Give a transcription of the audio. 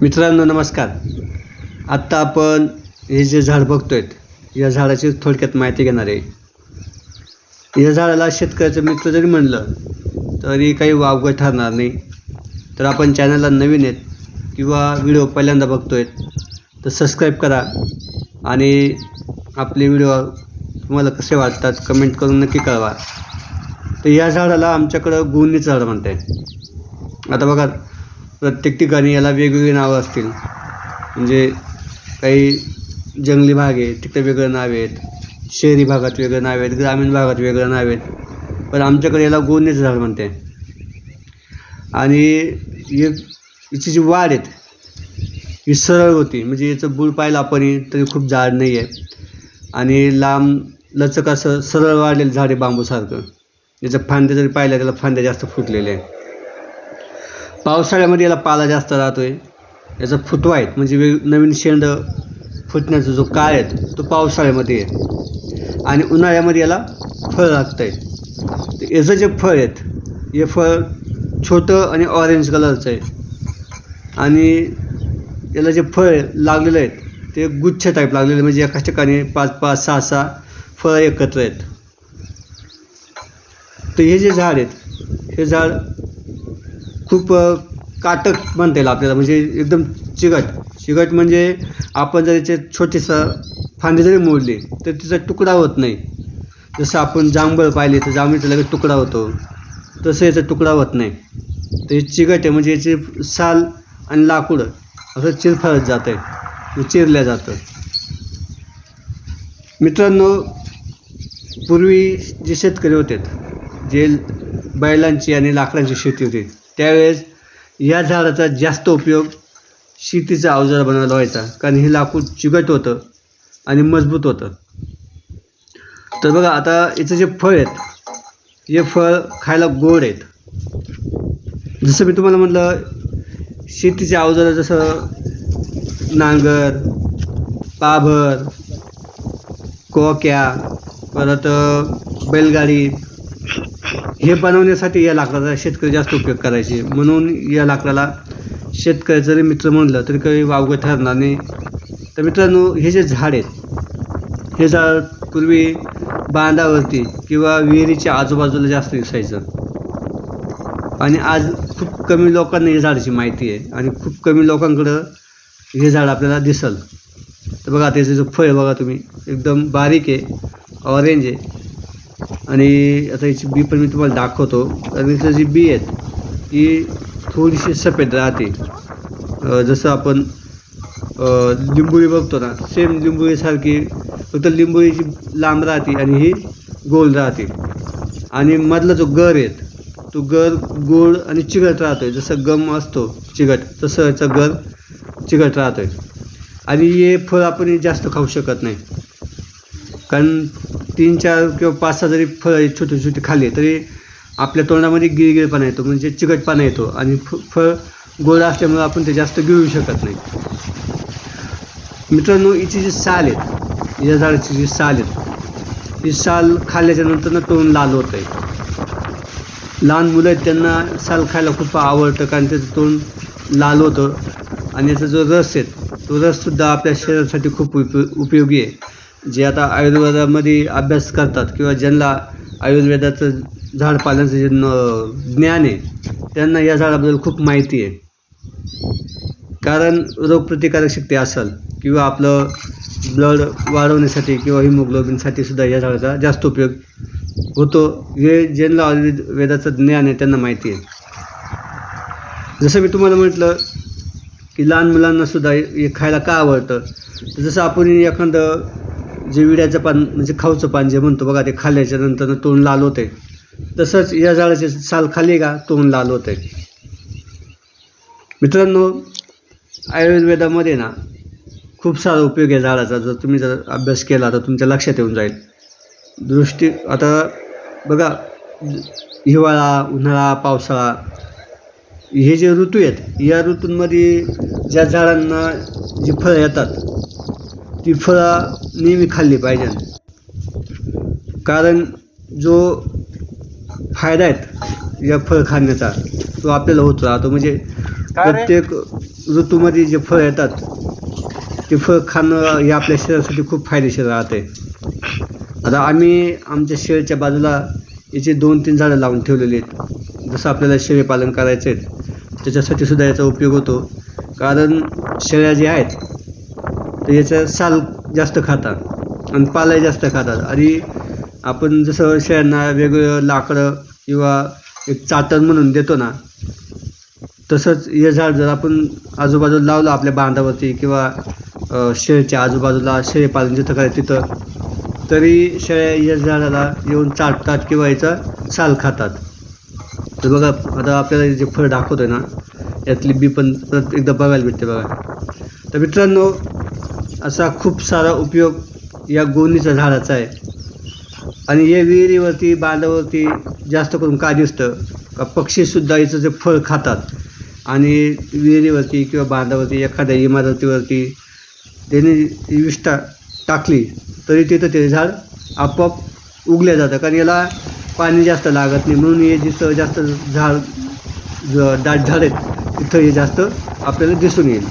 मित्रांनो नमस्कार. आत्ता आपण हे जे झाड बघतोय या झाडाची थोडक्यात माहिती घेणार आहे. या झाडाला शेतकऱ्याचं मित्र जरी म्हणलं तरी काही वावगं ठरणार नाही. तर आपण चॅनलला नवीन आहेत किंवा व्हिडिओ पहिल्यांदा बघतोय तर सबस्क्राईब करा. आणि आपले व्हिडिओ तुम्हाला कसे वाटतात कमेंट करून नक्की कळवा. तर या झाडाला आमच्याकडं गुणीचं झाड म्हणत आहे आता बघा प्रत्येक ठिकाणी याला वेगवेगळी नावं असतील. म्हणजे काही जंगली भाग आहे तिकडे वेगळं नाव आहेत शहरी भागात वेगळं नाव आहेत ग्रामीण भागात वेगळं नाव आहेत. पण आमच्याकडे याला गोंदेचं झाड म्हणते. आणि याची जी वाढ आहेत ही सरळ होती. म्हणजे याचं बुळ पाहिलं आपण तरी खूप जाड नाही आहे आणि लांब लचक असं सरळ वाढलेलं झाड आहे बांबूसारखं. याचं फांद्या जरी पाहिलं त्याला फांद्या जास्त फुटलेले आहे पावसाळ्यामध्ये याला पाला जास्त राहतो आहे याचा फुटवा आहेत. म्हणजे वेग नवीन शेंड फुटण्याचा जो काळ आहे तो पावसाळ्यामध्ये आहे. आणि उन्हाळ्यामध्ये याला फळ लागतं आहे तर याचं जे फळ आहेत हे फळ छोटं आणि ऑरेंज कलरचं आहे. आणि याला जे फळ लागलेलं आहेत ते गुच्छ टाईप लागलेले म्हणजे एकाच ठिकाणी पाच पाच सहा सहा फळं एकत्र आहेत. तर हे जे झाड आहेत हे झाड खूप काटक म्हणता येईल आपल्याला म्हणजे एकदम चिकट. चिकट म्हणजे आपण जर याचे छोटेसं फांदी जरी मोडली तर तिचा तुकडा होत नाही. जसं आपण जांभळ पाहिले तर जांभळीचा लगेच तुकडा होतो. तसं याचा तुकडा होत नाही. तर हे चिकट आहे म्हणजे याचे साल आणि लाकूड असं चिरफळत जातं आहे म्हणजे चिरल्या जातं. मित्रांनो पूर्वी जे शेतकरी होते जे बैलांची आणि लाकडांची शेती होती त्यावेळेस या झाडाचा जास्त उपयोग शेतीचा अवजार बनवायला व्हायचा. कारण हे लाकूड चिकट होतं आणि मजबूत होतं. तर बघा आता याचं जे फळ आहेत हे फळ खायला गोड आहेत. जसं मी तुम्हाला म्हटलं शेतीचे अवजारं जसं नांगर पाभर कोक्या परत बैलगाडी हे बनवण्यासाठी या लाकडाचा शेतकरी जास्त उपयोग करायचे. म्हणून या लाकडाला शेतकरी जरी मित्र म्हणलं तरी काही वावगं ठरणार नाही. तर मित्रांनो हे जे झाड आहेत हे झाड पूर्वी बांधावरती किंवा विहिरीच्या आजूबाजूला जास्त दिसायचं. आणि आज खूप कमी लोकांना हे झाडाची माहिती आहे आणि खूप कमी लोकांकडं हे झाड आपल्याला दिसल. तर बघा त्याचं जो फळ बघा तुम्ही एकदम बारीक आहे ऑरेंज आहे. आणि आता याची बी पण मी तुम्हाला दाखवतो. कारण याचं जी बी आहेत ती थोडीशी सफेद राहते. जसं आपण लिंबोळी बघतो ना सेम लिंबोळीसारखी फक्त लिंबोळीची लांब राहते आणि ही गोल राहते. आणि मधला जो गर आहे तो गर गोड आणि चिकट राहतो आहे जसं गम असतो चिकट तसं याचा गर चिकट राहतो आहे आणि हे फळ आपण जास्त खाऊ शकत नाही. कारण तीन चार किंवा पाच सहा जरी फळं छोटे छोटे खाल्ले तरी आपल्या तोंडामध्ये गिळगिळपणा येतो म्हणजे चिकटपणा येतो आणि फ फळ गोड असल्यामुळे आपण ते जास्त गिळू शकत नाही. मित्रांनो हिची जी साल आहेत या झाडाची जी साल आहेत ही साल खाल्ल्याच्या नंतर तोंड लाल होत आहे लहान मुलं आहेत त्यांना साल खायला खूप आवडतं कारण त्याचं तोंड लाल होतं आणि याचा जो रस आहे तो रससुद्धा आपल्या शरीरासाठी खूप उप उपयोगी आहे. जे आता आयुर्वेदामध्ये अभ्यास करतात किंवा ज्यांना आयुर्वेदाचं झाड पाल्याचं जे न ज्ञान आहे त्यांना या झाडाबद्दल खूप माहिती आहे. कारण रोगप्रतिकारक शक्ती असेल किंवा आपलं ब्लड वाढवण्यासाठी किंवा हिमोग्लोबिनसाठी सुद्धा या झाडाचा जास्त उपयोग होतो. हे ज्यांना आयुर्वेदाचं ज्ञान आहे त्यांना माहिती आहे. जसं मी तुम्हाला म्हटलं की लहान मुलांनासुद्धा हे खायला का आवडतं? जसं आपण एखादं जे विड्याचं पान म्हणजे खाऊचं पान जे म्हणतो बघा ते खाल्ल्याच्या नंतर तोंड लाल होते तसंच या झाडाचे साल खाली का? तोंड लाल होते मित्रांनो आयुर्वेदामध्ये ना खूप सारा उपयोग आहे झाडाचा. जर तुम्ही जर अभ्यास केला तर तुमच्या लक्षात येऊन जाईल. दृष्टी आता बघा हिवाळा उन्हाळा पावसाळा हे जे ऋतू आहेत या ऋतूंमध्ये ज्या झाडांना जी फळं येतात ती फळं नेहमी खाल्ली पाहिजे. कारण जो फायदा आहे या फळ खाण्याचा तो आपल्याला होत. राहतो म्हणजे? प्रत्येक ऋतूमध्ये जे फळ येतात ते फळ खाणं हे आपल्या शरीरासाठी खूप फायदेशीर राहते. आता आम्ही आमच्या शेळीच्या बाजूला याचे दोन तीन झाडं लावून ठेवलेली आहेत. जसं आपल्याला शेळी पालन करायचं आहे त्याच्यासाठी सुद्धा याचा उपयोग होतो. कारण शेळ्या जे आहेत तर याच्या साल जास्त खातात आणि पालाही जास्त खातात. आणि आपण जसं शेळ्यांना वेगवेगळं लाकडं किंवा एक चाटण म्हणून देतो ना तसंच हे झाड जर आपण आजूबाजूला लावलं आपल्या बांधावरती किंवा शेळच्या शेळीच्या आजूबाजूला शेळी पालन जिथं काय तिथं तरी शेळ्या या झाडाला येऊन चाटतात किंवा याचं साल खातात. तर बघा आता आपल्याला जे फळ आहे ना यातली बी पण परत एकदा बघायला भेटते बघा. तर मित्रांनो असा खूप सारा उपयोग या गोणीचा झाडाचा आहे. आणि हे विहिरीवरती बांधावरती जास्त करून का दिसतं? का पक्षीसुद्धा याचं जे फळ खातात आणि विहिरीवरती किंवा बांधावरती एखाद्या इमारतीवरती त्याने विष्ठा टाकली तरी तिथं ते झाड आपोआप उगल्या जातं कारण याला पाणी जास्त लागत नाही. म्हणून हे जिथं जास्त झाड दाट झाड आहेत तिथं हे जास्त आपल्याला दिसून येईल.